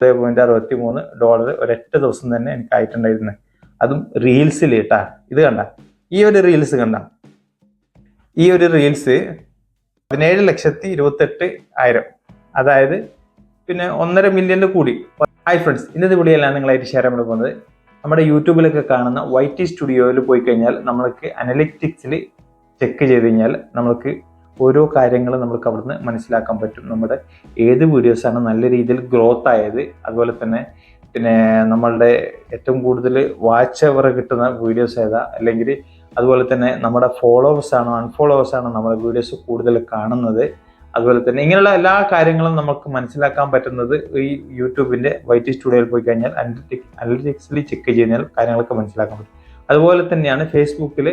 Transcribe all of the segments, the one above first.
Point അറുപത്തി മൂന്ന് dollar ഒരൊറ്റ ദിവസം തന്നെ എനിക്ക് ആയിട്ടുണ്ടായിരുന്നു. അതും റീൽസിൽ കേട്ടാ ഇത് കണ്ട. ഈ ഒരു റീൽസ് കണ്ട. ഈ ഒരു റീൽസ് പതിനേഴ് ലക്ഷത്തി ഇരുപത്തെട്ട് ആയിരം. അതായത് പിന്നെ ഒന്നര മില്യണിൽ കൂടി. ഹായ് ഫ്രണ്ട്സ് ഇന്നത്തെ വീഡിയോയിലാണ് നിങ്ങളായിട്ട് ഷെയർ ചെയ്യാൻ പോകുന്നത്. നമ്മുടെ യൂട്യൂബിലൊക്കെ കാണുന്ന വൈ ടി സ്റ്റുഡിയോയിൽ പോയി കഴിഞ്ഞാൽ നമ്മൾക്ക് അനലിറ്റിക്സിൽ ചെക്ക് ചെയ്ത് കഴിഞ്ഞാൽ നമ്മൾക്ക് ഓരോ കാര്യങ്ങളും നമുക്ക് അവിടുന്ന് മനസ്സിലാക്കാൻ പറ്റും. നമ്മുടെ ഏത് വീഡിയോസാണ് നല്ല രീതിയിൽ ഗ്രോത്ത് ആയത് അതുപോലെ തന്നെ പിന്നെ നമ്മളുടെ ഏറ്റവും കൂടുതൽ വാച്ച് അവർ കിട്ടുന്ന വീഡിയോസ് ഏതാ അല്ലെങ്കിൽ അതുപോലെ തന്നെ നമ്മുടെ ഫോളോവേഴ്സ് ആണോ അൺഫോളോവേഴ്സ് ആണോ നമ്മുടെ വീഡിയോസ് കൂടുതൽ കാണുന്നത് അതുപോലെ തന്നെ ഇങ്ങനെയുള്ള എല്ലാ കാര്യങ്ങളും നമുക്ക് മനസ്സിലാക്കാൻ പറ്റുന്നത് ഈ യൂട്യൂബിന്റെ വൈറ്റി സ്റ്റുഡിയോയിൽ പോയി കഴിഞ്ഞാൽ അനലിറ്റിക് അനലിറ്റിക്സിൽ ചെക്ക് കഴിഞ്ഞാൽ കാര്യങ്ങളൊക്കെ മനസ്സിലാക്കാൻ പറ്റും. അതുപോലെ തന്നെയാണ് ഫേസ്ബുക്കിൽ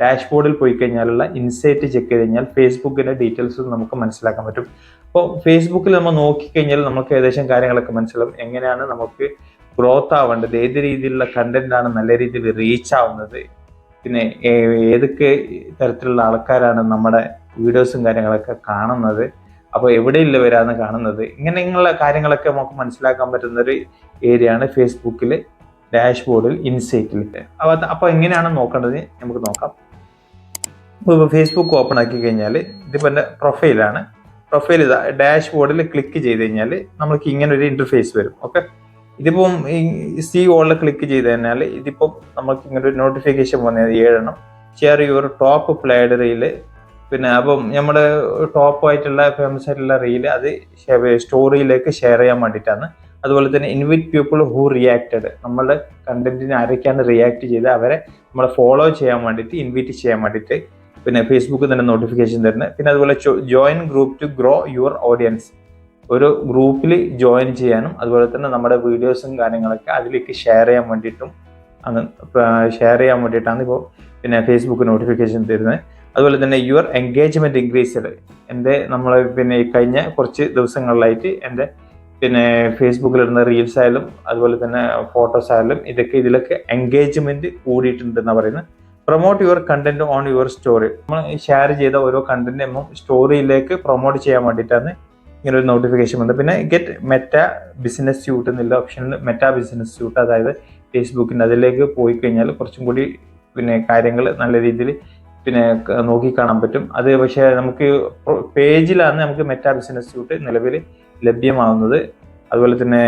ഡാഷ്ബോർഡിൽ പോയി കഴിഞ്ഞാലുള്ള ഇൻസൈറ്റ് ചെക്ക് ചെയ്ത് കഴിഞ്ഞാൽ ഫേസ്ബുക്കിന്റെ ഡീറ്റെയിൽസ് നമുക്ക് മനസ്സിലാക്കാൻ പറ്റും. അപ്പോൾ ഫേസ്ബുക്കിൽ നമ്മൾ നോക്കിക്കഴിഞ്ഞാൽ നമുക്ക് ഏകദേശം കാര്യങ്ങളൊക്കെ മനസ്സിലാവും. എങ്ങനെയാണ് നമുക്ക് ഗ്രോത്ത് ആവേണ്ടത്? ഏത് രീതിയിലുള്ള കണ്ടന്റാണ് നല്ല രീതിയിൽ റീച്ച് ആവുന്നത്? പിന്നെ ഏതൊക്കെ തരത്തിലുള്ള ആൾക്കാരാണ് നമ്മുടെ വീഡിയോസും കാര്യങ്ങളൊക്കെ കാണുന്നത്? അപ്പോൾ എവിടെയുള്ളവരാണ് കാണുന്നത്? ഇങ്ങനെയുള്ള കാര്യങ്ങളൊക്കെ നമുക്ക് മനസ്സിലാക്കാൻ പറ്റുന്ന ഒരു ഏരിയയാണ് ഫേസ്ബുക്കിൽ ഡാഷ്ബോർഡിൽ ഇൻസൈറ്റിൽ. അപ്പോൾ അപ്പോൾ എങ്ങനെയാണ് നോക്കേണ്ടത്? നമുക്ക് നോക്കാം. ഇപ്പോൾ ഫേസ്ബുക്ക് ഓപ്പൺ ആക്കി കഴിഞ്ഞാൽ ഇതിപ്പോൾ എന്റെ പ്രൊഫൈലാണ് പ്രൊഫൈൽ ഇതാ ഡാഷ് ബോർഡിൽ ക്ലിക്ക് ചെയ്ത് കഴിഞ്ഞാൽ നമുക്ക് ഇങ്ങനെ ഒരു ഇന്റർഫേസ് വരും. ഓക്കെ ഇതിപ്പം ഈ സി ഓളിൽ ക്ലിക്ക് ചെയ്ത് കഴിഞ്ഞാൽ ഇതിപ്പം നമുക്ക് ഇങ്ങനെ ഒരു നോട്ടിഫിക്കേഷൻ വന്നത് ഏഴെണ്ണം. Share your top played reel പിന്നെ അപ്പം നമ്മുടെ ടോപ്പ് ആയിട്ടുള്ള ഫേമസ് ആയിട്ടുള്ള റീൽ അത് സ്റ്റോറിയിലേക്ക് ഷെയർ ചെയ്യാൻ വേണ്ടിയിട്ടാണ്. അതുപോലെ തന്നെ ഇൻവിറ്റ് പീപ്പിൾ ഹൂ റിയാക്റ്റഡ് നമ്മളുടെ കണ്ടന്റിനെ ആരൊക്കെയാണ് റിയാക്ട് ചെയ്ത് അവരെ നമ്മളെ ഫോളോ ചെയ്യാൻ വേണ്ടിയിട്ട് ഇൻവിറ്റ് ചെയ്യാൻ വേണ്ടിയിട്ട് പിന്നെ ഫേസ്ബുക്ക് തന്നെ നോട്ടിഫിക്കേഷൻ തരുന്നത് പിന്നെ അതുപോലെ join group to grow your audience ഒരു ഗ്രൂപ്പിൽ ജോയിൻ ചെയ്യാനും അതുപോലെ തന്നെ നമ്മുടെ വീഡിയോസും കാര്യങ്ങളൊക്കെ അതിലേക്ക് ഷെയർ ചെയ്യാൻ വേണ്ടിയിട്ടും അന്ന് ഷെയർ ചെയ്യാൻ വേണ്ടിയിട്ടാണ് ഇപ്പോൾ പിന്നെ ഫേസ്ബുക്ക് നോട്ടിഫിക്കേഷൻ തരുന്നത് അതുപോലെ തന്നെ യുവർ എൻഗേജ്മെന്റ് ഇൻക്രീസ്ഡ് എന്റെ നമ്മൾ പിന്നെ കഴിഞ്ഞ കുറച്ച് ദിവസങ്ങളിലായിട്ട് എന്റെ പിന്നെ ഫേസ്ബുക്കിലിടുന്ന റീൽസ് ആയാലും അതുപോലെ തന്നെ ഫോട്ടോസ് ആയാലും ഇതൊക്കെ ഇതിലൊക്കെ എൻഗേജ്മെന്റ് കൂടിയിട്ടുണ്ട് എന്നാണ് പറയുന്നത് promote your content on your story നമ്മൾ ഷെയർ ചെയ്ത ഓരോ കണ്ടന്റ് സ്റ്റോറിയിലേക്ക് പ്രൊമോട്ട് ചെയ്യാൻ വേണ്ടിയിട്ടാണ് ഇങ്ങനെ ഒരു നോട്ടിഫിക്കേഷൻ വന്നത്. പിന്നെ ഗെറ്റ് മെറ്റ ബിസിനസ് സ്യൂട്ട് എന്നുള്ള ഓപ്ഷനിൽ മെറ്റ ബിസിനസ് സ്യൂട്ട് അതായത് ഫേസ്ബുക്കിന്റെ അതിലേക്ക് പോയി കഴിഞ്ഞാൽ കുറച്ചും കൂടി പിന്നെ കാര്യങ്ങൾ നല്ല രീതിയിൽ പിന്നെ നോക്കിക്കാണാൻ നോക്കി കാണാൻ പറ്റും. അത് പക്ഷേ നമുക്ക് പേജിലാണ് നമുക്ക് മെറ്റ ബിസിനസ് സ്യൂട്ട് നിലവിൽ ലഭ്യമാവുന്നത്. അതുപോലെ തന്നെ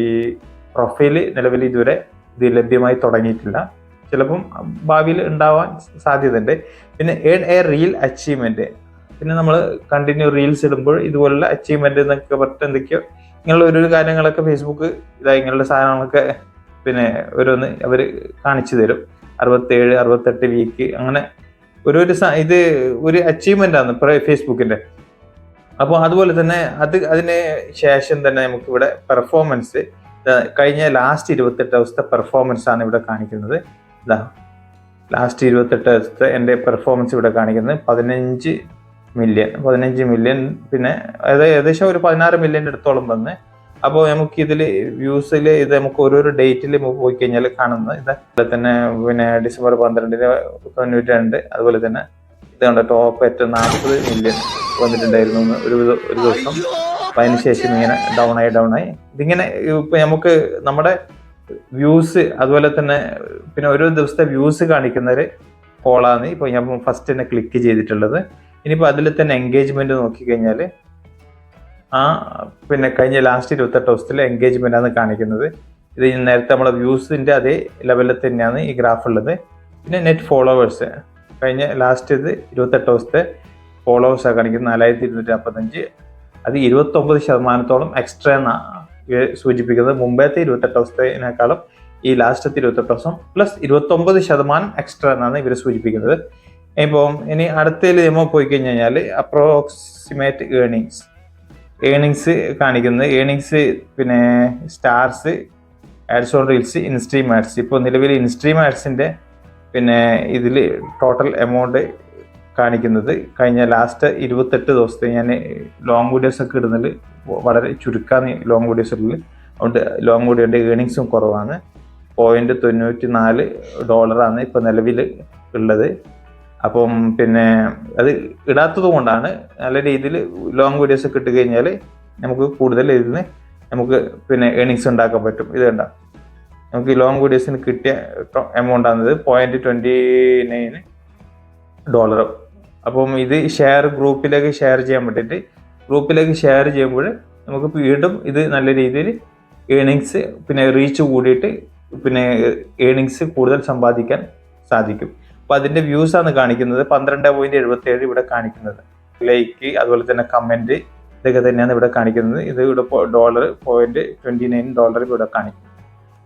ഈ പ്രൊഫൈൽ നിലവിൽ ഇതുവരെ ഇത് ലഭ്യമായി തുടങ്ങിയിട്ടില്ല. ചിലപ്പം ഭാവിയിൽ ഉണ്ടാവാൻ സാധ്യതയുണ്ട്. പിന്നെ ഏൺ എ റിയൽ അച്ചീവ്മെന്റ് പിന്നെ നമ്മൾ കണ്ടിന്യൂ റീൽസ് ഇടുമ്പോൾ ഇതുപോലുള്ള അച്ചീവ്മെന്റ് എന്നൊക്കെ പറഞ്ഞിട്ട് എന്തൊക്കെയോ ഇങ്ങനെയുള്ള ഒരു കാര്യങ്ങളൊക്കെ ഫേസ്ബുക്ക് ഇതാ ഇങ്ങനെയുള്ള സാധനങ്ങളൊക്കെ പിന്നെ ഓരോന്ന് അവർ കാണിച്ചു തരും. അറുപത്തേഴ് അറുപത്തെട്ട് വീക്ക് അങ്ങനെ ഒരു ഒരു ഇത് ഒരു അച്ചീവ്മെന്റ് ആണ് ഫേസ്ബുക്കിന്റെ അപ്പോൾ അതുപോലെ തന്നെ അത് അതിന് ശേഷം തന്നെ നമുക്ക് ഇവിടെ പെർഫോമൻസ് കഴിഞ്ഞ ലാസ്റ്റ് ഇരുപത്തെട്ട് ദിവസത്തെ പെർഫോമൻസ് ആണ് ഇവിടെ കാണിക്കുന്നത്. ലാസ്റ്റ് ഇരുപത്തെട്ട് ദിവസത്തെ എന്റെ പെർഫോമൻസ് ഇവിടെ കാണിക്കുന്നത് പതിനഞ്ച് മില്യൺ പതിനഞ്ച് മില്യൺ പിന്നെ ഏകദേശം ഒരു പതിനാറ് മില്യന്റെ അടുത്തോളം വന്ന്. അപ്പോൾ നമുക്ക് ഇതിൽ വ്യൂസിൽ ഇത് നമുക്ക് ഓരോരോ ഡേറ്റിൽ പോയി കഴിഞ്ഞാൽ കാണുന്നത് ഇത്. അതുപോലെ തന്നെ പിന്നെ ഡിസംബർ പന്ത്രണ്ടിന് തൊണ്ണൂറ്റി രണ്ട് അതുപോലെ തന്നെ ഇത് കണ്ട ടോപ്പ് ഏറ്റവും നാൽപ്പത് മില്യൺ വന്നിട്ടുണ്ടായിരുന്നു ഒരു ഒരു ദിവസം. അപ്പൊ അതിനുശേഷം ഇങ്ങനെ ഡൗൺ ആയി ഡൗൺ ആയി. ഇതിങ്ങനെ ഇപ്പം നമുക്ക് നമ്മുടെ വ്യൂസ് അതുപോലെ തന്നെ പിന്നെ ഓരോ ദിവസത്തെ വ്യൂസ് കാണിക്കുന്ന ഒരു കോളാണ് ഇപ്പോൾ ഞാൻ ഫസ്റ്റ് തന്നെ ക്ലിക്ക് ചെയ്തിട്ടുള്ളത്. ഇനിയിപ്പോൾ അതിൽ തന്നെ എൻഗേജ്മെന്റ് നോക്കിക്കഴിഞ്ഞാൽ ആ പിന്നെ കഴിഞ്ഞ ലാസ്റ്റ് ഇരുപത്തെട്ട് ദിവസത്തിൽ എൻഗേജ്മെന്റ് ആണ് കാണിക്കുന്നത്. ഇത് നേരത്തെ നമ്മളെ വ്യൂസിന്റെ അതേ ലെവലിൽ തന്നെയാണ് ഈ ഗ്രാഫ് ഉള്ളത്. പിന്നെ നെറ്റ് ഫോളോവേഴ്സ് കഴിഞ്ഞ ലാസ്റ്റ് ഇത് ഇരുപത്തെട്ട് ദിവസത്തെ ഫോളോവേഴ്സാണ് കാണിക്കുന്നത്. നാലായിരത്തി ഇരുന്നൂറ്റി നാൽപ്പത്തഞ്ച് അത് ഇരുപത്തൊമ്പത് ശതമാനത്തോളം എക്സ്ട്രാ എന്നാണ് സൂചിപ്പിക്കുന്നത് മുമ്പത്തെ ഇരുപത്തെട്ട് ദിവസത്തിനേക്കാളും ഈ ലാസ്റ്റത്തെ ഇരുപത്തെട്ട് ദിവസം പ്ലസ് ഇരുപത്തൊമ്പത് ശതമാനം എക്സ്ട്രാ എന്നാണ് ഇവർ സൂചിപ്പിക്കുന്നത്. ഇപ്പം ഇനി അടുത്തതിൽ നമ്മൾ പോയി കഴിഞ്ഞ് കഴിഞ്ഞാൽ അപ്രോക്സിമേറ്റ് ഏണിങ്സ് ഏണിങ്സ് കാണിക്കുന്നത് ഏണിങ്സ് പിന്നെ stars ads on reels instream ads ഇപ്പോൾ നിലവിൽ ഇൻസ്ട്രീം ആഡ്സിന്റെ പിന്നെ ഇതിൽ ടോട്ടൽ എമൗണ്ട് കാണിക്കുന്നത് കഴിഞ്ഞ ലാസ്റ്റ് ഇരുപത്തെട്ട് ദിവസത്തെ ഞാൻ ലോങ് വീഡിയോസ് ഒക്കെ ഇടുന്നതിൽ വളരെ ചുരുക്കാണ് ലോങ് വീഡിയോസ് ഉള്ളത് അതുകൊണ്ട് ലോങ് വീഡിയോന്റെ ഏണിങ്സും കുറവാണ്. പോയിന്റ് തൊണ്ണൂറ്റി നാല് ഡോളറാണ് ഇപ്പോൾ നിലവിൽ ഉള്ളത്. അപ്പം പിന്നെ അത് ഇടാത്തത് കൊണ്ടാണ് നല്ല രീതിയിൽ ലോങ് വീഡിയോസ് ഒക്കെ ഇട്ട് കഴിഞ്ഞാൽ നമുക്ക് കൂടുതൽ ഇതിന് നമുക്ക് പിന്നെ ഏണിങ്സ് ഉണ്ടാക്കാൻ പറ്റും. ഇത് കണ്ട? നമുക്ക് ലോങ് വീഡിയോസിന് കിട്ടിയ എമൗണ്ട് ആണത് പോയിന്റ് ട്വന്റി നയൻ ഡോളർ അപ്പം ഇത് ഷെയർ ഗ്രൂപ്പിലേക്ക് ഷെയർ ചെയ്യാൻ വേണ്ടിയിട്ട് ഗ്രൂപ്പിലേക്ക് ഷെയർ ചെയ്യുമ്പോൾ നമുക്ക് വീണ്ടും ഇത് നല്ല രീതിയിൽ ഏണിങ്സ് പിന്നെ റീച്ച് കൂടിയിട്ട് പിന്നെ ഏണിങ്സ് കൂടുതൽ സമ്പാദിക്കാൻ സാധിക്കും. അപ്പോൾ അതിന്റെ ആണ് കാണിക്കുന്നത്. പന്ത്രണ്ട് പോയിന്റ് എഴുപത്തി ഏഴ് ഇവിടെ കാണിക്കുന്നത്. ലൈക്ക് അതുപോലെ തന്നെ കമന്റ് ഇതൊക്കെ തന്നെയാണ് ഇവിടെ കാണിക്കുന്നത്. ഇത് ഇവിടെ dollar point twenty nine dollar ഇവിടെ കാണിക്കും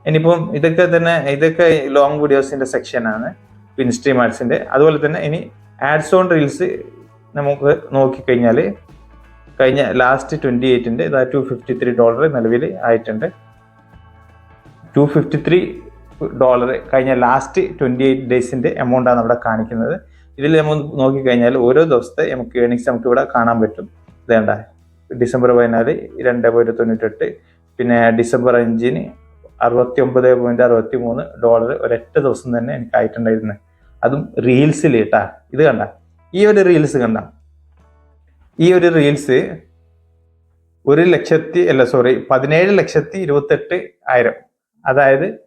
ഇനിയിപ്പം ഇതൊക്കെ തന്നെ ഇതൊക്കെ ലോങ് വീഡിയോസിന്റെ സെക്ഷനാണ് ഇൻസ്ട്രീം ആഡ്സിന്റെ അതുപോലെ തന്നെ ഇനി ആഡ്സ് ഓൺ റീൽസ് നമുക്ക് നോക്കിക്കഴിഞ്ഞാൽ കഴിഞ്ഞ ലാസ്റ്റ് ട്വന്റി എയ്റ്റിന്റെ ഇതാ ടു ഫിഫ്റ്റി ത്രീ ഡോളർ നിലവിൽ ആയിട്ടുണ്ട്. ടു ഫിഫ്റ്റി ത്രീ ഡോളർ കഴിഞ്ഞ ലാസ്റ്റ് ട്വന്റി എയ്റ്റ് ഡേയ്സിന്റെ എമൗണ്ടാണ് അവിടെ കാണിക്കുന്നത്. ഇതിൽ നമ്മൾ നോക്കിക്കഴിഞ്ഞാൽ ഓരോ ദിവസത്തെ നമുക്ക് ഏണിങ്സ് നമുക്ക് ഇവിടെ കാണാൻ പറ്റും. ഇതേണ്ട ഡിസംബർ പതിനാല് രണ്ട് പോയിന്റ് തൊണ്ണൂറ്റെട്ട് പിന്നെ ഡിസംബർ അഞ്ചിന് അറുപത്തി ഒമ്പത് പോയിന്റ് അറുപത്തി മൂന്ന് ഡോളർ ഒരൊറ്റ ദിവസം തന്നെ എനിക്ക് ആയിട്ടുണ്ടായിരുന്നു. അതും റീൽസിൽ കേട്ടാ. ഇത് കണ്ട ഈ ഒരു റീൽസ് കണ്ട ഈ ഒരു റീൽസ് ഒരു ലക്ഷത്തി അല്ല സോറി പതിനേഴ് ലക്ഷത്തി ഇരുപത്തെട്ട് ആയിരം. അതായത്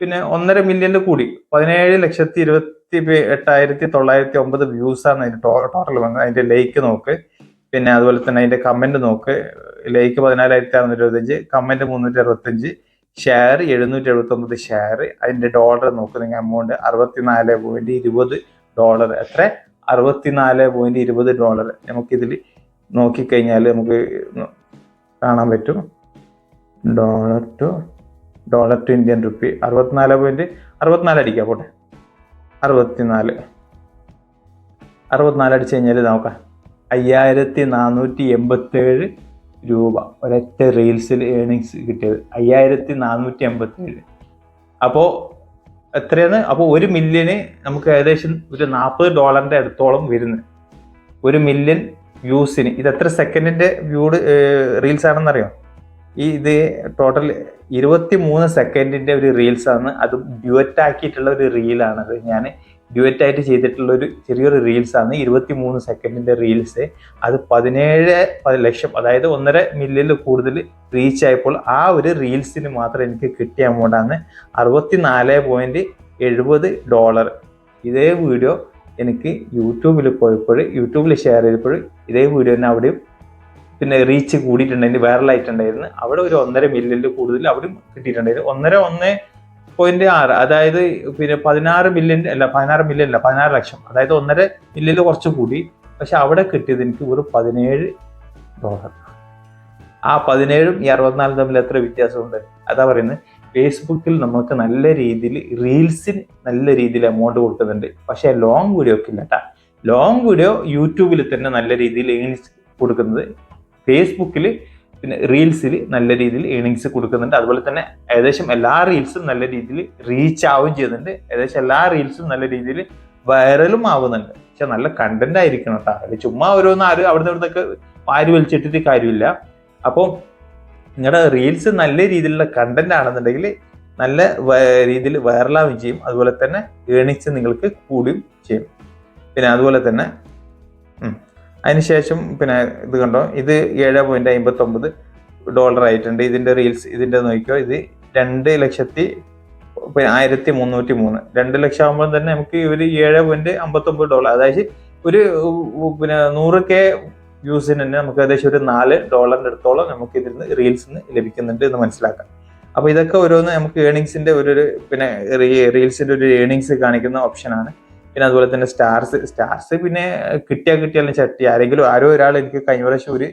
പിന്നെ ഒന്നര മില്യണിൽ കൂടി. പതിനേഴ് ലക്ഷത്തി ഇരുപത്തി എട്ടായിരത്തി തൊള്ളായിരത്തി ഒമ്പത് വ്യൂസ് ആണ് അതിന്റെ ടോട്ടൽ വന്നത്. അതിന്റെ ലൈക്ക് നോക്ക്. പിന്നെ അതുപോലെ തന്നെ അതിന്റെ കമന്റ് നോക്ക്. ലൈക്ക് പതിനാലായിരത്തി അറുന്നൂറ്റി ഇരുപത്തഞ്ച് കമന്റ് മുന്നൂറ്റി അറുപത്തഞ്ച് ഷെയർ എഴുന്നൂറ്റി എഴുപത്തി ഒമ്പത് ഷെയർ അതിന്റെ ഡോളർ നോക്കുന്ന എമൗണ്ട് അറുപത്തിനാല് പോയിന്റ് ഇരുപത് ഡോളർ എത്ര? അറുപത്തിനാല് പോയിന്റ് ഇരുപത് ഡോളർ നമുക്കിതിൽ നോക്കിക്കഴിഞ്ഞാൽ നമുക്ക് കാണാൻ പറ്റും. Dollar to dollar to Indian rupee. അറുപത്തിനാല് പോയിന്റ് അറുപത്തിനാല് അടിക്കാം പോട്ടെ. അറുപത്തിനാല്. അറുപത്തിനാല് അടിച്ചു കഴിഞ്ഞാൽ നോക്കാം. അയ്യായിരത്തി നാനൂറ്റി എൺപത്തേഴ് രൂപ. ഒരൊറ്റ റീൽസിൽ ഏണിങ്സ് കിട്ടിയത്. അയ്യായിരത്തി നാനൂറ്റി എൺപത്തേഴ് അപ്പോൾ എത്രയാണ്? അപ്പോൾ ഒരു മില്യന് നമുക്ക് ഏകദേശം ഒരു നാൽപ്പത് ഡോളറിന്റെ അടുത്തോളം വരുന്നത് ഒരു മില്യൺ വ്യൂസിന്. ഇത് എത്ര സെക്കൻഡിന്റെ വ്യൂഡ് റീൽസ് ആണെന്നറിയോ ഈ ഇത് ടോട്ടൽ ഇരുപത്തി മൂന്ന് സെക്കൻഡിന്റെ ഒരു റീൽസ് ആണ് അത് ഡ്യുവറ്റ് ആക്കിയിട്ടുള്ള ഒരു റീലാണത്. ഞാൻ ഡ്യുവറ്റ് ആയിട്ട് ചെയ്തിട്ടുള്ള ഒരു ചെറിയൊരു റീൽസ് ആണ് ഇരുപത്തി മൂന്ന് സെക്കൻഡിന്റെ റീൽസ്. അത് പതിനേഴ് ലക്ഷം അതായത് ഒന്നര മില്യണിൽ കൂടുതൽ റീച്ച് ആയപ്പോൾ ആ ഒരു റീൽസിന് മാത്രം എനിക്ക് കിട്ടിയ എമൗണ്ടാണ് അറുപത്തി നാല് പോയിന്റ് എഴുപത് ഡോളർ. ഇതേ വീഡിയോ എനിക്ക് യൂട്യൂബിൽ പോയപ്പോൾ യൂട്യൂബിൽ ഷെയർ ചെയ്തപ്പോൾ ഇതേ വീഡിയോ തന്നെ അവിടെയും പിന്നെ റീച്ച് കൂടിയിട്ടുണ്ടായിരുന്നു വൈറലായിട്ടുണ്ടായിരുന്നു അവിടെ ഒരു ഒന്നര മില്യണിൽ കൂടുതൽ അവിടെയും കിട്ടിയിട്ടുണ്ടായിരുന്നു. ഒന്നര ഒന്ന് പോയിന്റ് ആറ് അതായത് പിന്നെ പതിനാറ് മില്യൺ അല്ല പതിനാറ് മില്യൺ അല്ല പതിനാറ് ലക്ഷം. അതായത് ഒന്നര മില്യണിൽ കുറച്ച് കൂടി. പക്ഷെ അവിടെ കിട്ടിയത് എനിക്ക് ഒരു പതിനേഴ് ഡോളർ ആ പതിനേഴും ഈ അറുപത്തിനാലും തമ്മിൽ എത്ര വ്യത്യാസമുണ്ട്? അതാ പറയുന്നത്. ഫേസ്ബുക്കിൽ നമുക്ക് നല്ല രീതിയിൽ റീൽസിന് നല്ല രീതിയിൽ എമൗണ്ട് കൊടുക്കുന്നുണ്ട്. പക്ഷേ ലോങ് വീഡിയോക്ക് ഇല്ല കേട്ടാ ലോങ് വീഡിയോ യൂട്യൂബിൽ തന്നെ നല്ല രീതിയിൽ ഏണിങ്സ് കൊടുക്കുന്നത്. ഫേസ്ബുക്കിൽ പിന്നെ റീൽസിൽ നല്ല രീതിയിൽ ഏണിങ്സ് കൊടുക്കുന്നുണ്ട്. അതുപോലെ തന്നെ ഏകദേശം എല്ലാ റീൽസും നല്ല രീതിയിൽ റീച്ച് ആവുകയും ചെയ്യുന്നുണ്ട്. ഏകദേശം എല്ലാ റീൽസും നല്ല രീതിയിൽ വൈറലും ആവുന്നുണ്ട്. പക്ഷെ നല്ല കണ്ടന്റ് ആയിരിക്കണം കേട്ടോ ചുമ്മാ ഓരോന്ന് ആരും അവിടുന്ന് ഇവിടുന്നൊക്കെ വാരി വലിച്ചിട്ടിട്ട് കാര്യമില്ല. അപ്പോൾ നിങ്ങളുടെ റീൽസ് നല്ല രീതിയിലുള്ള കണ്ടന്റ് ആണെന്നുണ്ടെങ്കിൽ നല്ല രീതിയിൽ വൈറലാവുകയും ചെയ്യും. അതുപോലെ തന്നെ ഏണിങ്സ് നിങ്ങൾക്ക് കൂടുകയും ചെയ്യും. പിന്നെ അതുപോലെ തന്നെ അതിനുശേഷം പിന്നെ ഇത് കണ്ടോ? ഇത് ഏഴ് പോയിന്റ് അമ്പത്തി ഒമ്പത് ഡോളർ ആയിട്ടുണ്ട്. ഇതിന്റെ റീൽസ് ഇതിന്റെ നോക്കിയോ ഇത് രണ്ട് ലക്ഷത്തി ആയിരത്തി മുന്നൂറ്റി മൂന്ന് രണ്ട് ലക്ഷം ആകുമ്പോൾ തന്നെ നമുക്ക് ഒരു ഏഴ് പോയിന്റ് അമ്പത്തി ഒമ്പത് ഡോളർ അതായത് ഒരു പിന്നെ നൂറ് കെ വ്യൂസിന് തന്നെ നമുക്ക് ഏകദേശം ഒരു നാല് ഡോളറിന്റെ അടുത്തോളം നമുക്ക് ഇതിൽ നിന്ന് റീൽസ് ലഭിക്കുന്നുണ്ട് എന്ന് മനസ്സിലാക്കാം. അപ്പൊ ഇതൊക്കെ ഓരോന്ന് നമുക്ക് ഏണിങ്സിന്റെ ഒരു പിന്നെ റീൽസിന്റെ ഒരു ഏണിങ്സ് കാണിക്കുന്ന ഓപ്ഷനാണ് പിന്നെ അതുപോലെ തന്നെ സ്റ്റാർസ് സ്റ്റാർസ് പിന്നെ കിട്ടിയാൽ കിട്ടിയാലും ചട്ടി. ആരെങ്കിലും ആരോ ഒരാൾ എനിക്ക് കഴിഞ്ഞ പ്രാവശ്യം ഒരു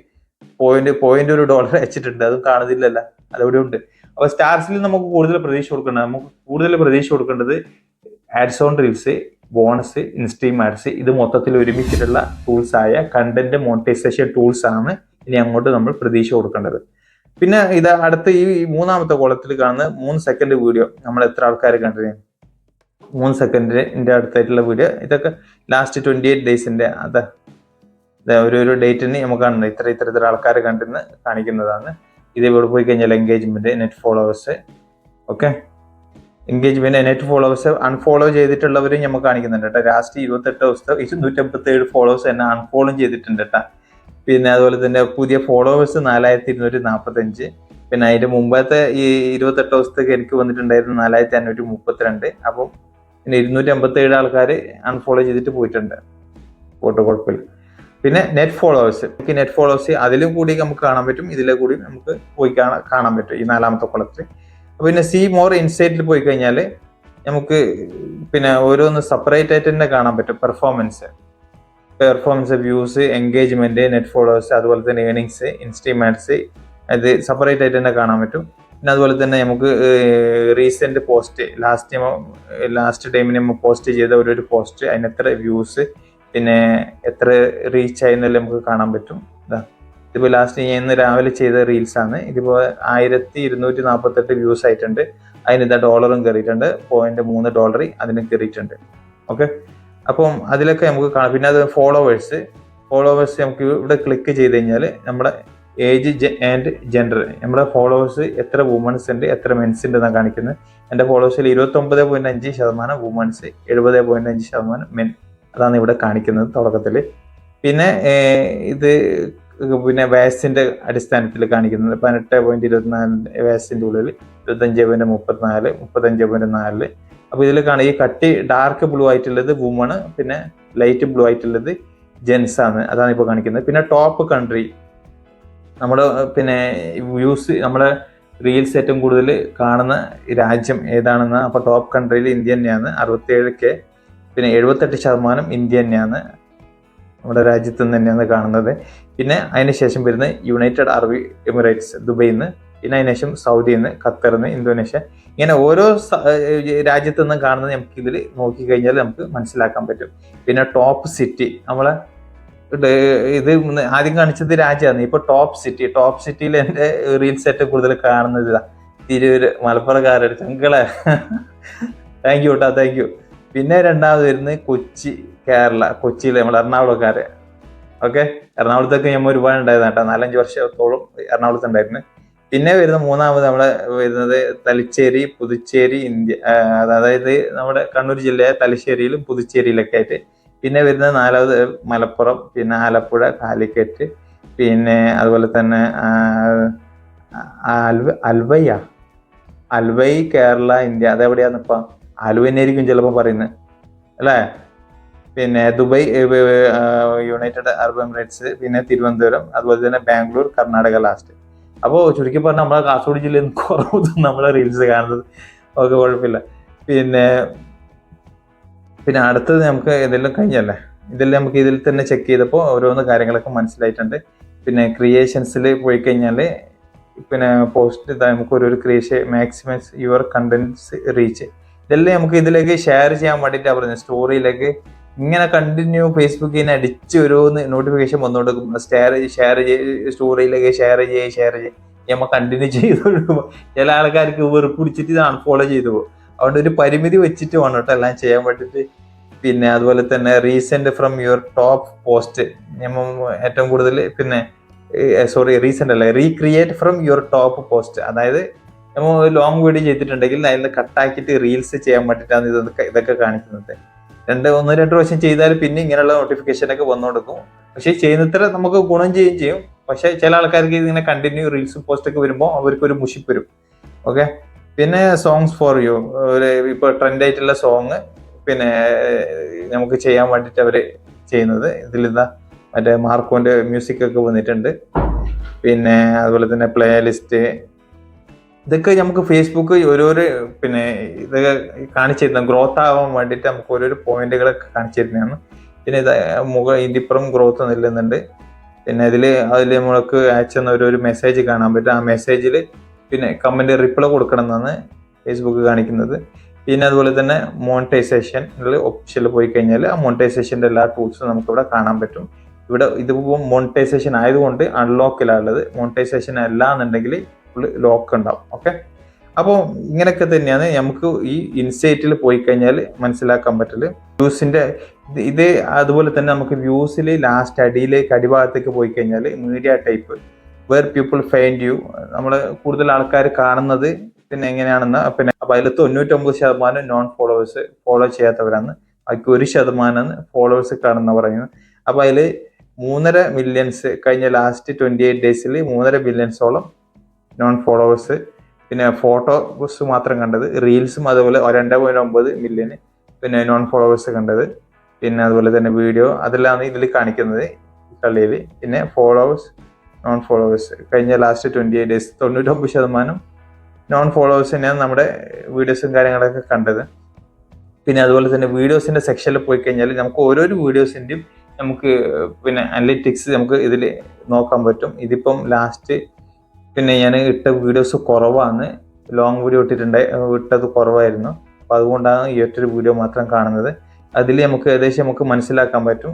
പോയിന്റ് പോയിന്റ് ഒരു ഡോളർ വെച്ചിട്ടുണ്ട് അതും കാണുന്നില്ലല്ല. അതവിടെ ഉണ്ട്. അപ്പൊ സ്റ്റാർസിൽ നമുക്ക് കൂടുതൽ പ്രതീക്ഷ കൊടുക്കേണ്ടത് നമുക്ക് കൂടുതൽ പ്രതീക്ഷ കൊടുക്കേണ്ടത് ads on reels bonus instream ads ഇത് മൊത്തത്തിൽ ഒരുമിച്ചിട്ടുള്ള ടൂൾസ് ആയ കണ്ടന്റ് മോണിറ്റൈസേഷൻ ടൂൾസ് ആണ് ഇനി അങ്ങോട്ട് നമ്മൾ പ്രതീക്ഷ കൊടുക്കേണ്ടത്. പിന്നെ ഇത് അടുത്ത ഈ മൂന്നാമത്തെ കോളത്തിൽ കാണുന്ന മൂന്ന് സെക്കൻഡ് വീഡിയോ നമ്മൾ എത്ര ആൾക്കാർ കണ്ടു മൂന്ന് സെക്കൻഡിന്റെ അടുത്തായിട്ടുള്ള വീഡിയോ ഇതൊക്കെ ലാസ്റ്റ് ട്വന്റി എയ്റ്റ് ഡേയ്സിന്റെ അതെ ഒരു ഡേറ്റിന് നമുക്ക് കാണുന്നത്. ഇത്ര ഇത്ര ഇത്ര ആൾക്കാർ കണ്ടെന്ന് കാണിക്കുന്നതാണ്. ഇത് ഇവിടെ പോയി കഴിഞ്ഞാൽ engagement net followers okay engagement net followers unfollow ചെയ്തിട്ടുള്ളവര് നമുക്ക് കാണിക്കുന്നുണ്ട് കേട്ടോ. ലാസ്റ്റ് ഇരുപത്തെട്ട് ദിവസത്തെ ഇരുന്നൂറ്റമ്പത്തി ഏഴ് ഫോളോവേഴ്സ് എന്നെ അൺഫോളോ ചെയ്തിട്ടുണ്ട് കേട്ടോ. പിന്നെ അതുപോലെ തന്നെ പുതിയ ഫോളോവേഴ്സ് നാലായിരത്തി ഇരുന്നൂറ്റി നാൽപ്പത്തഞ്ച് പിന്നെ അതിന്റെ മുമ്പത്തെ ഈ ഇരുപത്തെട്ട് ദിവസത്തേക്ക് എനിക്ക് വന്നിട്ടുണ്ടായിരുന്നു നാലായിരത്തി അഞ്ഞൂറ്റി മുപ്പത്തിരണ്ട് അപ്പം പിന്നെ ഇരുന്നൂറ്റി അമ്പത്തി ഏഴ് ആൾക്കാർ അൺഫോളോ ചെയ്തിട്ട് പോയിട്ടുണ്ട്. ഫോട്ടോ കുഴപ്പമില്ല. പിന്നെ നെറ്റ് ഫോളോവേഴ്സ് നമുക്ക് നെറ്റ് ഫോളോവേഴ്സ് അതിലും കൂടി നമുക്ക് കാണാൻ പറ്റും. ഇതിലെ കൂടി നമുക്ക് പോയി കാണാൻ പറ്റും ഈ നാലാമത്തെ കുളത്തിൽ പിന്നെ സി മോർ ഇൻസൈറ്റിൽ പോയി കഴിഞ്ഞാൽ നമുക്ക് പിന്നെ ഓരോന്ന് സെപ്പറേറ്റ് ആയിട്ട് തന്നെ കാണാൻ പറ്റും performance performance views engagement net followers അതുപോലെ തന്നെ ഏണിങ്സ് ഇൻസ്റ്റിമാറ്റ്സ് അത് സെപ്പറേറ്റ് ആയിട്ട് തന്നെ കാണാൻ പറ്റും. പിന്നെ അതുപോലെ തന്നെ നമുക്ക് റീസെന്റ് പോസ്റ്റ് ലാസ്റ്റ് ലാസ്റ്റ് ടൈമിന് നമ്മൾ പോസ്റ്റ് ചെയ്ത ഒരു ഒരു പോസ്റ്റ് അതിന് എത്ര വ്യൂസ് പിന്നെ എത്ര റീച്ച് ആയെന്നെല്ലാം നമുക്ക് കാണാൻ പറ്റും. ഇതാ. ഇതിപ്പോൾ ലാസ്റ്റ് ഞാൻ ഇന്ന് രാവിലെ ചെയ്ത റീൽസ് ആണ്. ഇതിപ്പോൾ ആയിരത്തി ഇരുന്നൂറ്റി നാൽപ്പത്തെട്ട് വ്യൂസ് ആയിട്ടുണ്ട്. അതിന് ഇതാ ഡോളറും കയറിയിട്ടുണ്ട് പോയിന്റ് മൂന്ന് ഡോളർ അതിന് കയറിയിട്ടുണ്ട് ഓക്കെ അപ്പം അതിലൊക്കെ നമുക്ക് കാണാം. പിന്നെ അത് ഫോളോവേഴ്സ് ഫോളോവേഴ്സ് നമുക്ക് ഇവിടെ ക്ലിക്ക് ചെയ്ത് കഴിഞ്ഞാൽ നമ്മുടെ ഏജ് ആൻഡ് ജെൻഡർ നമ്മുടെ ഫോളോവേഴ്സ് എത്ര വുമൺസ് ഉണ്ട് എത്ര മെൻസ് ഉണ്ട് എന്നാണ് കാണിക്കുന്നത്. എന്റെ ഫോളോവേഴ്സിൽ ഇരുപത്തൊമ്പത് പോയിന്റ് അഞ്ച് ശതമാനം വുമൺസ് എഴുപത് പോയിന്റ് അഞ്ച് ശതമാനം മെൻ അതാണ് ഇവിടെ കാണിക്കുന്നത് തുടക്കത്തിൽ പിന്നെ ഇത് പിന്നെ വയസ്സിന്റെ അടിസ്ഥാനത്തിൽ കാണിക്കുന്നത് പതിനെട്ട് പോയിന്റ് ഇരുപത്തിനാല് വയസ്സിന്റെ ഉള്ളിൽ ഇരുപത്തഞ്ച് പോയിന്റ് മുപ്പത്തിനാല് മുപ്പത്തഞ്ച് പോയിന്റ് നാല്. അപ്പോൾ ഇതിൽ കാണാം ഈ കട്ടി ഡാർക്ക് ബ്ലൂ ആയിട്ടുള്ളത് വുമണ് പിന്നെ ലൈറ്റ് ബ്ലൂ ആയിട്ടുള്ളത് ജെൻസ് ആണ്. അതാണ് ഇപ്പോൾ കാണിക്കുന്നത്. പിന്നെ ടോപ്പ് കൺട്രി നമ്മൾ പിന്നെ വ്യൂസ് നമ്മുടെ റീൽസ് ഏറ്റവും കൂടുതൽ കാണുന്ന രാജ്യം ഏതാണെന്ന് അപ്പോൾ ടോപ്പ് കൺട്രിയിൽ ഇന്ത്യ തന്നെയാണ്. അറുപത്തിയേഴ് കെ പിന്നെ എഴുപത്തെട്ട് ശതമാനം ഇന്ത്യ തന്നെയാണ്. നമ്മുടെ രാജ്യത്ത് നിന്ന് തന്നെയാണ് കാണുന്നത്. പിന്നെ അതിനുശേഷം വരുന്ന യുണൈറ്റഡ് അറബ് എമിറേറ്റ്സ് ദുബൈയിൽ നിന്ന് പിന്നെ അതിനുശേഷം സൗദിയിൽ നിന്ന് ഖത്തറിൽ നിന്ന് ഇന്തോനേഷ്യ. ഇങ്ങനെ ഓരോ രാജ്യത്തു നിന്നും കാണുന്നത് നമുക്ക് ഇതിൽ നോക്കിക്കഴിഞ്ഞാൽ നമുക്ക് മനസ്സിലാക്കാൻ പറ്റും. പിന്നെ ടോപ്പ് സിറ്റി നമ്മളെ ഇത് ആദ്യം കാണിച്ചത് രാജ്യമാണ്. ഇപ്പൊ ടോപ്പ് സിറ്റി ടോപ്പ് സിറ്റിയിൽ എന്റെ റീൽസ് ഏറ്റവും കൂടുതൽ കാണുന്നത് ഇതാ. തിരൂര് മലപ്പുറക്കാരുടെ ചങ്കളെ. താങ്ക് യു കേട്ടോ താങ്ക് യു പിന്നെ രണ്ടാമത് വരുന്നത് കൊച്ചി. കേരള കൊച്ചിയിൽ നമ്മൾ എറണാകുളക്കാരെ. ഓക്കെ? എറണാകുളത്തൊക്കെ നമ്മൾ ഒരുപാട് ഉണ്ടായിരുന്നു കേട്ടോ. നാലഞ്ച് വർഷത്തോളം എറണാകുളത്ത് ഉണ്ടായിരുന്നു പിന്നെ വരുന്ന മൂന്നാമത് നമ്മൾ വരുന്നത് തലശ്ശേരി പുതുച്ചേരി ഇന്ത്യ അതായത് നമ്മുടെ കണ്ണൂർ ജില്ലയെ തലശ്ശേരിയിലും പുതുച്ചേരിയിലൊക്കെ ആയിട്ട്. പിന്നെ വരുന്ന നാലാമത് മലപ്പുറം പിന്നെ ആലപ്പുഴ കാലിക്കറ്റ് പിന്നെ അതുപോലെ തന്നെ അൽവ അൽവയ്യ. അൽവൈ കേരള ഇന്ത്യ അതെവിടെയാന്ന് അലുവനായിരിക്കും ചിലപ്പോൾ പറയുന്നത്. അല്ലേ? പിന്നെ ദുബായ് യുണൈറ്റഡ് അറബ് എമിറേറ്റ്സ് പിന്നെ തിരുവനന്തപുരം അതുപോലെ തന്നെ ബാംഗ്ലൂർ കർണാടക ലാസ്റ്റ് അപ്പോൾ ചുരുക്കി പറഞ്ഞാൽ നമ്മളെ കാസർഗോഡ് ജില്ലയിൽ നിന്ന് കുറവ് നമ്മളെ റീൽസ് കാണുന്നത്. ഒക്കെ കുഴപ്പമില്ല. പിന്നെ പിന്നെ അടുത്തത് നമുക്ക് ഇതെല്ലാം കഴിഞ്ഞല്ലേ? ഇതെല്ലാം നമുക്ക് ഇതിൽ തന്നെ ചെക്ക് ചെയ്തപ്പോൾ ഓരോന്ന് കാര്യങ്ങളൊക്കെ മനസ്സിലായിട്ടുണ്ട്. പിന്നെ ക്രിയേഷൻസിൽ പോയി കഴിഞ്ഞാൽ പിന്നെ പോസ്റ്റ് നമുക്ക് ഒരു creation maximise your contents reach ഇതെല്ലാം നമുക്ക് ഇതിലേക്ക് ഷെയർ ചെയ്യാൻ വേണ്ടിയിട്ടാണ് പറഞ്ഞത്. സ്റ്റോറിയിലേക്ക് ഇങ്ങനെ കണ്ടിന്യൂ ഫേസ്ബുക്കിൽ അടിച്ച് ഓരോന്ന് നോട്ടിഫിക്കേഷൻ വന്നുകൊണ്ട് ഷെയർ ഷെയർ ചെയ്ത് സ്റ്റോറിയിലേക്ക് ഷെയർ ചെയ്യുക ഷെയർ ചെയ്യുക നമ്മൾ കണ്ടിന്യൂ ചെയ്ത് ചില ആൾക്കാർക്ക് വെറുപ്പ് പിടിച്ചിട്ട് ഇത് അൺഫോളോ ചെയ്തു പോകും. അതുകൊണ്ട് ഒരു പരിമിതി വെച്ചിട്ട് വേണം കേട്ടോ എല്ലാം ചെയ്യാൻ വേണ്ടിയിട്ട് പിന്നെ അതുപോലെ തന്നെ recent from your top post നമ്മൾ ഏറ്റവും കൂടുതൽ പിന്നെ സോറി റീസെന്റ് അല്ല recreate from your top post അതായത് നമ്മൾ ലോങ് വീഡിയോ ചെയ്തിട്ടുണ്ടെങ്കിൽ അതിൽ നിന്ന് കട്ടാക്കിയിട്ട് റീൽസ് ചെയ്യാൻ വേണ്ടിയിട്ടാണ് ഇതൊക്കെ ഇതൊക്കെ കാണിക്കുന്നത്. രണ്ട് ഒന്ന് രണ്ട് പ്രാവശ്യം ചെയ്താൽ പിന്നെ ഇങ്ങനെയുള്ള നോട്ടിഫിക്കേഷൻ ഒക്കെ വന്നു കൊടുക്കും പക്ഷേ ചെയ്യുന്നത്ര നമുക്ക് ഗുണം ചെയ്യുകയും ചെയ്യും. പക്ഷേ ചില ആൾക്കാർക്ക് ഇതിങ്ങനെ കണ്ടിന്യൂ റീൽസും പോസ്റ്റ് ഒക്കെ വരുമ്പോൾ അവർക്ക് ഒരു മുഷിപ്പ് വരും. ഓക്കെ പിന്നെ സോങ്സ് ഫോർ യു ഒരു ഇപ്പോൾ ട്രെൻഡ് ആയിട്ടുള്ള സോങ് പിന്നെ നമുക്ക് ചെയ്യാൻ വേണ്ടിയിട്ട് അവർ ചെയ്യുന്നത്. ഇതിലിതാ മറ്റേ മാർക്കോന്റെ മ്യൂസിക് ഒക്കെ വന്നിട്ടുണ്ട്. പിന്നെ അതുപോലെ തന്നെ പ്ലേ ലിസ്റ്റ് ഇതൊക്കെ നമുക്ക് ഫേസ്ബുക്ക് ഓരോരോ പിന്നെ ഇതൊക്കെ കാണിച്ചു തരുന്ന ഗ്രോത്ത് ആവാൻ വേണ്ടിയിട്ട് നമുക്ക് ഓരോരോ പോയിന്റുകളൊക്കെ കാണിച്ചു തരുന്നതാണ് പിന്നെ ഇത് മുഖ ഇതിപ്പുറം ഗ്രോത്ത് നിൽക്കുന്നുണ്ട്. പിന്നെ ഇതിൽ അതിൽ നമ്മൾക്ക് അയച്ചെന്ന ഒരു ഒരു മെസ്സേജ് കാണാൻ പറ്റും. ആ മെസ്സേജിൽ പിന്നെ കമന്റ് റിപ്ലൈ കൊടുക്കണം എന്നാണ് ഫേസ്ബുക്ക് കാണിക്കുന്നത്. പിന്നെ അതുപോലെ തന്നെ മോണിറ്റൈസേഷൻ ഓപ്ഷനിൽ പോയി കഴിഞ്ഞാൽ ആ മോണിറ്റൈസേഷന്റെ എല്ലാ ടൂൾസും നമുക്കിവിടെ കാണാൻ പറ്റും. ഇവിടെ ഇതിപ്പോൾ മോണിറ്റൈസേഷൻ ആയതുകൊണ്ട് അൺലോക്കിലാണുള്ളത് മോണിറ്റൈസേഷൻ അല്ല എന്നുണ്ടെങ്കിൽ ലോക്ക് ഉണ്ടാവും. ഓക്കെ അപ്പോൾ ഇങ്ങനെയൊക്കെ തന്നെയാണ് നമുക്ക് ഈ ഇൻസൈറ്റിൽ പോയി കഴിഞ്ഞാൽ മനസ്സിലാക്കാൻ പറ്റില്ല വ്യൂസിന്റെ ഇത് അതുപോലെ തന്നെ നമുക്ക് വ്യൂസിൽ ലാസ്റ്റ് അടിയിലേക്ക് അടിഭാഗത്തേക്ക് പോയി കഴിഞ്ഞാൽ media type where people find you നമ്മൾ കൂടുതൽ ആൾക്കാർ കാണുന്നത് പിന്നെ എങ്ങനെയാണെന്ന് പിന്നെ അപ്പം അതിൽ തൊണ്ണൂറ്റൊമ്പത് ശതമാനം നോൺ ഫോളോവേഴ്സ് ഫോളോ ചെയ്യാത്തവരാണ്. ബാക്കി ഒരു ശതമാനം ഫോളോവേഴ്സ് കാണുന്ന പറയുന്നത്. അപ്പം അതിൽ മൂന്നര മില്യൺസ് കഴിഞ്ഞ ലാസ്റ്റ് ട്വന്റി എയ്റ്റ് ഡേയ്സിൽ മൂന്നര മില്യൺസോളം നോൺ ഫോളോവേഴ്സ് പിന്നെ ഫോട്ടോസ് മാത്രം കണ്ടത് റീൽസും അതുപോലെ രണ്ട് പോയിന്റ് ഒമ്പത് മില്യന് പിന്നെ നോൺ ഫോളോവേഴ്സ് കണ്ടത്. പിന്നെ അതുപോലെ തന്നെ വീഡിയോ അതെല്ലാം ഇതിൽ കാണിക്കുന്നത് കളിയിൽ പിന്നെ ഫോളോവേഴ്സ് നോൺ ഫോളോവേഴ്സ് കഴിഞ്ഞ ലാസ്റ്റ് ട്വന്റി എയ്റ്റ് ഡേയ്സ് തൊണ്ണൂറ്റൊമ്പത് ശതമാനം നോൺ ഫോളോവേഴ്സ് തന്നെയാണ് നമ്മുടെ വീഡിയോസും കാര്യങ്ങളൊക്കെ കണ്ടത്. പിന്നെ അതുപോലെ തന്നെ വീഡിയോസിന്റെ സെക്ഷനിൽ പോയി കഴിഞ്ഞാൽ നമുക്ക് ഓരോരോ വീഡിയോസിന്റെയും നമുക്ക് പിന്നെ അനലിറ്റിക്സ് നമുക്ക് ഇതിൽ നോക്കാൻ പറ്റും. ഇതിപ്പം ലാസ്റ്റ് പിന്നെ ഞാൻ ഇട്ട വീഡിയോസ് കുറവാണ്. ലോങ് വീഡിയോ ഇട്ടിട്ടുണ്ട്. ഇട്ടത് കുറവായിരുന്നു. അപ്പോൾ അതുകൊണ്ടാണ് ഈ ഒറ്റൊരു വീഡിയോ മാത്രം കാണുന്നത്. അതിൽ നമുക്ക് ഏകദേശം നമുക്ക് മനസ്സിലാക്കാൻ പറ്റും.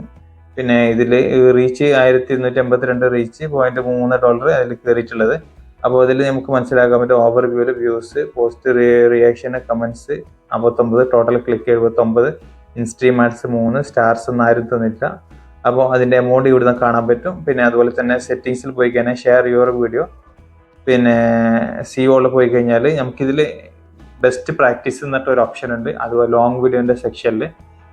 പിന്നെ ഇതിൽ റീച്ച് ആയിരത്തി ഇരുന്നൂറ്റി എൺപത്തിരണ്ട് റീച്ച് പോയിന്റ് മൂന്ന് ഡോളർ അതിൽ കയറിയിട്ടുള്ളത്. അപ്പോൾ അതിൽ നമുക്ക് മനസ്സിലാക്കാൻ പറ്റും ഓവർ വ്യൂവിൽ വ്യൂസ് പോസ്റ്റ് റിയാക്ഷൻ കമൻസ് അമ്പത്തൊമ്പത് ടോട്ടൽ ക്ലിക്ക് എഴുപത്തൊമ്പത് ഇൻസ്ട്രീം ആഡ്സ് മൂന്ന് സ്റ്റാർസ് ഒന്നും ആരും തന്നില്ല അപ്പോൾ അതിന്റെ എമൗണ്ട് ഇവിടുന്ന് കാണാൻ പറ്റും. പിന്നെ അതുപോലെ തന്നെ സെറ്റിങ്സിൽ പോയി കഴിഞ്ഞാൽ ഷെയർ യുവർ വീഡിയോ പിന്നെ സിഒയിൽ പോയി കഴിഞ്ഞാൽ നമുക്കിതിൽ ബെസ്റ്റ് പ്രാക്ടീസ് എന്നിട്ട് ഒരു ഓപ്ഷൻ ഉണ്ട്. അതുപോലെ ലോങ് വീഡിയോന്റെ സെക്ഷനിൽ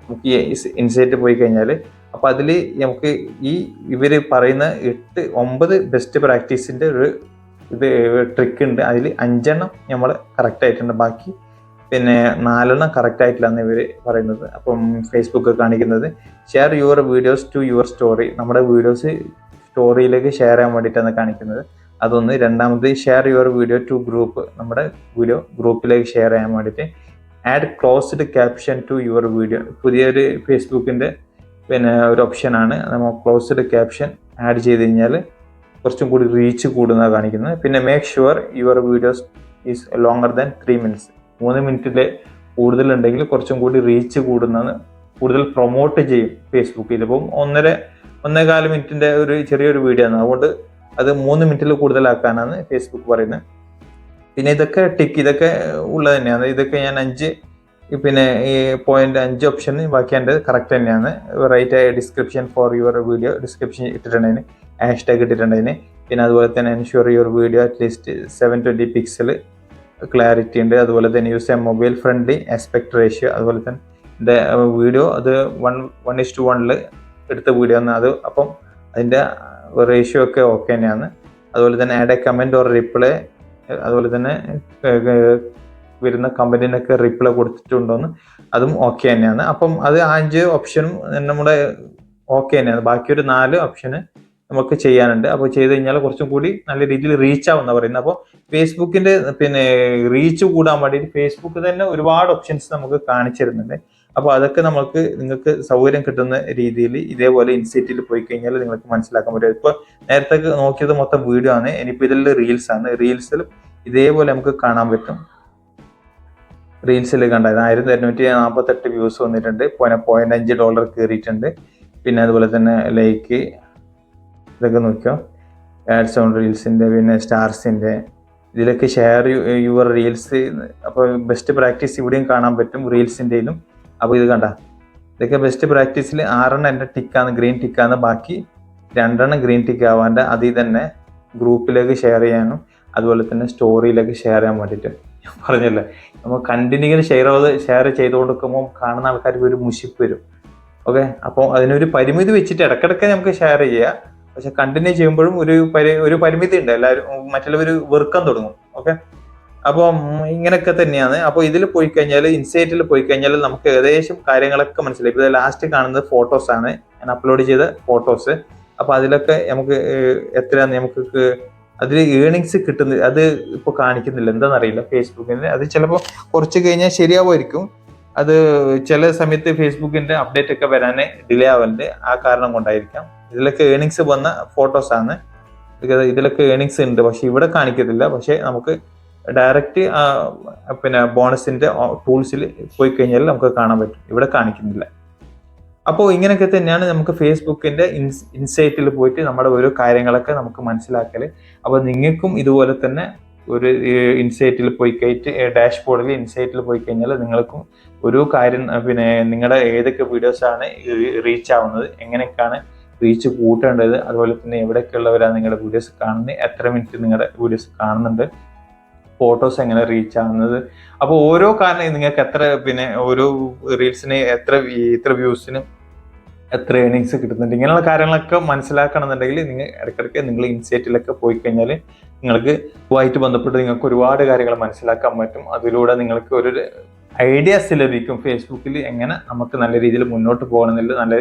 നമുക്ക് ഈ ഇൻസൈറ്റ് പോയി കഴിഞ്ഞാൽ അപ്പോൾ അതിൽ നമുക്ക് ഈ ഇവർ പറയുന്ന എട്ട് ഒമ്പത് ബെസ്റ്റ് പ്രാക്ടീസിന്റെ ഒരു ഇത് ട്രിക്ക് ഉണ്ട്. അതിൽ അഞ്ചെണ്ണം നമ്മൾ കറക്റ്റ് ആയിട്ടുണ്ട്. ബാക്കി പിന്നെ നാലെണ്ണം കറക്റ്റ് ആയിട്ടില്ലെന്ന് ഇവർ പറയുന്നത്. അപ്പം ഫേസ്ബുക്ക് കാണിക്കുന്നത് share your videos to your story നമ്മുടെ വീഡിയോസ് സ്റ്റോറിയിലേക്ക് ഷെയർ ചെയ്യാൻ വേണ്ടിയിട്ടാണ് കാണിക്കുന്നത്. അതൊന്ന് രണ്ടാമത് share your video to group നമ്മുടെ വീഡിയോ ഗ്രൂപ്പിലേക്ക് ഷെയർ ചെയ്യാൻ വേണ്ടിയിട്ട് add closed caption to your video പുതിയൊരു ഫേസ്ബുക്കിന്റെ പിന്നെ ഒരു ഓപ്ഷനാണ് നമ്മൾ ക്ലോസ്ഡ് ക്യാപ്ഷൻ ആഡ് ചെയ്ത് കഴിഞ്ഞാൽ കുറച്ചും കൂടി റീച്ച് കൂടുന്ന കാണിക്കുന്നത്. പിന്നെ make sure your videos is longer than three minutes മൂന്ന് മിനിറ്റിൽ കൂടുതലുണ്ടെങ്കിൽ കുറച്ചും കൂടി റീച്ച് കൂടുന്നതാണ്. കൂടുതൽ പ്രൊമോട്ട് ചെയ്യും ഫേസ്ബുക്കിൽ ഇപ്പം ഒന്നര ഒന്നേകാൽ മിനിറ്റിന്റെ ഒരു ചെറിയൊരു വീഡിയോ ആണ്. അതുകൊണ്ട് അത് മൂന്ന് മിനിറ്റിൽ കൂടുതലാക്കാനാണ് ഫേസ്ബുക്ക് പറയുന്നത്. പിന്നെ ഇതൊക്കെ ടിക്ക് ഇതൊക്കെ ഉള്ളത് തന്നെയാണ്. ഇതൊക്കെ ഞാൻ അഞ്ച് പിന്നെ ഈ പോയിന്റ് അഞ്ച് ഓപ്ഷൻ ബാക്കി എന്റെ കറക്റ്റ് തന്നെയാണ്. റൈറ്റ് ആയ description for your video description ഇട്ടിട്ടുണ്ടതിന് hashtag ഇട്ടിട്ടുണ്ടതിന് പിന്നെ അതുപോലെ തന്നെ ensure your video at least seven twenty pixel clarity ഉണ്ട്. അതുപോലെ തന്നെ use a mobile friendly aspect ratio അതുപോലെ തന്നെ എന്റെ വീഡിയോ അത് വൺ വൺ ഇസ് ടു വണ്ണിൽ എടുത്ത വീഡിയോ ആണ്. അത് അപ്പം അതിന്റെ റേഷ്യോ ഒക്കെ ഓക്കെ തന്നെയാണ്. അതുപോലെ തന്നെ add a comment or reply അതുപോലെ തന്നെ വരുന്ന കമ്പനിനൊക്കെ റിപ്ലൈ കൊടുത്തിട്ടുണ്ടോന്ന് അതും ഓക്കെ തന്നെയാണ്. അപ്പം അത് അഞ്ച് ഓപ്ഷനും നമ്മുടെ ഓക്കെ തന്നെയാണ്. ബാക്കി നാല് ഓപ്ഷന് നമുക്ക് ചെയ്യാനുണ്ട്. അപ്പോൾ ചെയ്ത് കഴിഞ്ഞാൽ കുറച്ചും കൂടി നല്ല രീതിയിൽ റീച്ച് ആവും എന്നാണ് പറയുന്നത്. അപ്പോൾ ഫേസ്ബുക്കിന്റെ പിന്നെ റീച്ച് കൂടാൻ വേണ്ടിയിട്ട് ഫേസ്ബുക്ക് തന്നെ ഒരുപാട് ഓപ്ഷൻസ് നമുക്ക് കാണിച്ചു തരുന്നുണ്ട്. അപ്പോൾ അതൊക്കെ നമുക്ക് നിങ്ങൾക്ക് സൗകര്യം കിട്ടുന്ന രീതിയിൽ ഇതേപോലെ ഇൻസൈറ്റിൽ പോയി കഴിഞ്ഞാൽ നിങ്ങൾക്ക് മനസ്സിലാക്കാൻ പറ്റും. ഇപ്പോൾ നേരത്തെ നോക്കിയത് മൊത്തം വീഡിയോ ആണ്. ഇനിയിപ്പോൾ ഇതിൽ റീൽസ് ആണ്. റീൽസിൽ ഇതേപോലെ നമുക്ക് കാണാൻ പറ്റും. റീൽസിൽ കണ്ടത് ആയിരത്തി എണ്ണൂറ്റി നാൽപ്പത്തെട്ട് വ്യൂസ് വന്നിട്ടുണ്ട്. പോയിന്റ് അഞ്ച് ഡോളർ കയറിയിട്ടുണ്ട് പിന്നെ അതുപോലെ തന്നെ ലൈക്ക് ഇതൊക്കെ നോക്കിയോ? ആഡ്സ് ഓൺ റീൽസിന്റെ പിന്നെ സ്റ്റാർസിന്റെ ഇതിലൊക്കെ ഷെയർ യുവർ റീൽസ് അപ്പോൾ ബെസ്റ്റ് പ്രാക്ടീസ് ഇവിടെയും കാണാൻ പറ്റും റീൽസിന്റെയിലും അപ്പോൾ ഇത് കണ്ട. ഇതൊക്കെ ബെസ്റ്റ് പ്രാക്ടീസിൽ ആറെണ്ണം എന്റെ ടിക്കാന്ന് ഗ്രീൻ ടിക്കാന്ന് ബാക്കി രണ്ടെണ്ണം ഗ്രീൻ ടിക്ക് ആവാന്റെ അതിൽ തന്നെ ഗ്രൂപ്പിലേക്ക് ഷെയർ ചെയ്യാനും അതുപോലെ തന്നെ സ്റ്റോറിയിലേക്ക് ഷെയർ ചെയ്യാൻ വേണ്ടിയിട്ട്. ഞാൻ പറഞ്ഞല്ലേ നമ്മൾ കണ്ടിന്യൂസ് ഷെയർ ഷെയർ ചെയ്ത് കൊടുക്കുമ്പോൾ കാണുന്ന ആൾക്കാർക്ക് ഒരു മുഷിപ്പ് വരും. ഓക്കെ അപ്പോൾ അതിനൊരു പരിമിതി വെച്ചിട്ട് ഇടയ്ക്കിടയ്ക്ക് നമുക്ക് ഷെയർ ചെയ്യാം. പക്ഷെ കണ്ടിന്യൂ ചെയ്യുമ്പോഴും ഒരു ഒരു പരിമിതി ഉണ്ട്. എല്ലാവരും മറ്റുള്ളവർ വെറുക്കാൻ തുടങ്ങും. ഓക്കെ അപ്പോൾ ഇങ്ങനെയൊക്കെ തന്നെയാണ്. അപ്പോൾ ഇതിൽ പോയി കഴിഞ്ഞാൽ ഇൻസൈറ്റിൽ പോയി കഴിഞ്ഞാൽ നമുക്ക് ഏകദേശം കാര്യങ്ങളൊക്കെ മനസ്സിലായി. ഇപ്പോൾ ലാസ്റ്റ് കാണുന്നത് ഫോട്ടോസ് ആണ്. ഞാൻ അപ്ലോഡ് ചെയ്ത ഫോട്ടോസ് അപ്പോൾ അതിലൊക്കെ നമുക്ക് എത്ര നമുക്ക് അതിൽ ഏണിങ്സ് കിട്ടുന്നത് അത് ഇപ്പോൾ കാണിക്കുന്നില്ല. എന്താണെന്നറിയില്ല ഫേസ്ബുക്കിന് അത് ചിലപ്പോൾ കുറച്ച് കഴിഞ്ഞാൽ ശരിയാവുമായിരിക്കും. അത് ചില സമയത്ത് ഫേസ്ബുക്കിന്റെ അപ്ഡേറ്റ് ഒക്കെ വരാൻ ഡിലേ ആവലുണ്ട് ആ കാരണം കൊണ്ടായിരിക്കാം. ഇതിലൊക്കെ ഏണിങ്സ് വന്ന ഫോട്ടോസ് ആണ്. ഇതിലൊക്കെ ഏണിങ്സ് ഉണ്ട്. പക്ഷെ ഇവിടെ കാണിക്കത്തില്ല. പക്ഷെ നമുക്ക് ഡയറക്റ്റ് പിന്നെ ബോണസിന്റെ ടൂൾസിൽ പോയി കഴിഞ്ഞാൽ നമുക്ക് കാണാൻ പറ്റും. ഇവിടെ കാണിക്കുന്നില്ല. അപ്പോൾ ഇങ്ങനെയൊക്കെ തന്നെയാണ് നമുക്ക് ഫേസ്ബുക്കിന്റെ ഇൻസൈറ്റിൽ പോയിട്ട് നമ്മുടെ ഓരോ കാര്യങ്ങളൊക്കെ നമുക്ക് മനസ്സിലാക്കൽ അപ്പോൾ നിങ്ങൾക്കും ഇതുപോലെ തന്നെ ഒരു ഇൻസൈറ്റിൽ പോയി കഴിഞ്ഞിട്ട് ഡാഷ്ബോർഡിൽ ഇൻസൈറ്റിൽ പോയി കഴിഞ്ഞാൽ നിങ്ങൾക്കും ഒരു കാര്യം പിന്നെ നിങ്ങളുടെ ഏതൊക്കെ വീഡിയോസ് ആണ് റീച്ച് ആവുന്നത് എങ്ങനെയൊക്കെയാണ് റീച്ച് കൂട്ടേണ്ടത് അതുപോലെ തന്നെ എവിടെയൊക്കെയുള്ളവരാണ് നിങ്ങളുടെ വീഡിയോസ് കാണുന്നത് എത്ര മിനിറ്റ് നിങ്ങളുടെ വീഡിയോസ് കാണുന്നുണ്ട് ഫോട്ടോസ് എങ്ങനെ റീച്ച് ആവുന്നത്? അപ്പോൾ ഓരോ കാരണം നിങ്ങൾക്ക് എത്ര പിന്നെ ഓരോ റീൽസിന് എത്ര ഇത്ര വ്യൂസിന് എത്ര ഏണിങ്സ് കിട്ടുന്നുണ്ട്? ഇങ്ങനെയുള്ള കാര്യങ്ങളൊക്കെ മനസ്സിലാക്കണമെന്നുണ്ടെങ്കിൽ നിങ്ങൾ ഇടയ്ക്കിടയ്ക്ക് നിങ്ങൾ ഇൻസൈറ്റിലൊക്കെ പോയി കഴിഞ്ഞാൽ നിങ്ങൾക്ക് ഇതുമായിട്ട് ബന്ധപ്പെട്ട് നിങ്ങൾക്ക് ഒരുപാട് കാര്യങ്ങൾ മനസ്സിലാക്കാൻ പറ്റും. അതിലൂടെ നിങ്ങൾക്ക് ഒരു ഐഡിയാസ് ലഭിക്കും. ഫേസ്ബുക്കിൽ എങ്ങനെ നമുക്ക് നല്ല രീതിയിൽ മുന്നോട്ട് പോകണമെന്നുള്ള നല്ല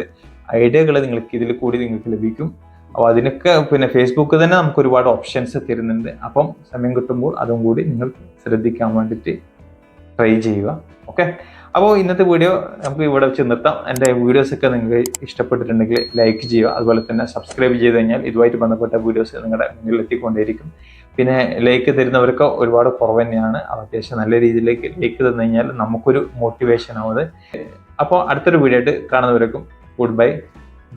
ഐഡിയകൾ നിങ്ങൾക്ക് ഇതിൽ കൂടി നിങ്ങൾക്ക് ലഭിക്കും. അപ്പോൾ അതിനൊക്കെ പിന്നെ ഫേസ്ബുക്ക് തന്നെ നമുക്ക് ഒരുപാട് ഓപ്ഷൻസ് തരുന്നുണ്ട്. അപ്പം സമയം കിട്ടുമ്പോൾ അതും കൂടി നിങ്ങൾ ശ്രദ്ധിക്കാൻ വേണ്ടിയിട്ട് ട്രൈ ചെയ്യുക. ഓക്കെ അപ്പോൾ ഇന്നത്തെ വീഡിയോ നമുക്ക് ഇവിടെ വെച്ച് നിർത്താം. എന്റെ വീഡിയോസൊക്കെ നിങ്ങൾക്ക് ഇഷ്ടപ്പെട്ടിട്ടുണ്ടെങ്കിൽ ലൈക്ക് ചെയ്യുക. അതുപോലെ തന്നെ സബ്സ്ക്രൈബ് ചെയ്ത് കഴിഞ്ഞാൽ ഇതുമായിട്ട് ബന്ധപ്പെട്ട വീഡിയോസ് നിങ്ങളുടെ മുന്നിൽ എത്തിക്കൊണ്ടേയിരിക്കും. പിന്നെ ലൈക്ക് തരുന്നവർക്ക് ഒരുപാട് കുറവ് തന്നെയാണ്. അത് അത്യാവശ്യം നല്ല രീതിയിലേക്ക് ലൈക്ക് തന്നു കഴിഞ്ഞാൽ നമുക്കൊരു മോട്ടിവേഷൻ ആവുന്നത് അപ്പോൾ അടുത്തൊരു വീഡിയോ ആയിട്ട് കാണുന്നവരേക്കും ഗുഡ് ബൈ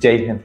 ജയ് ഹിന്ദ്.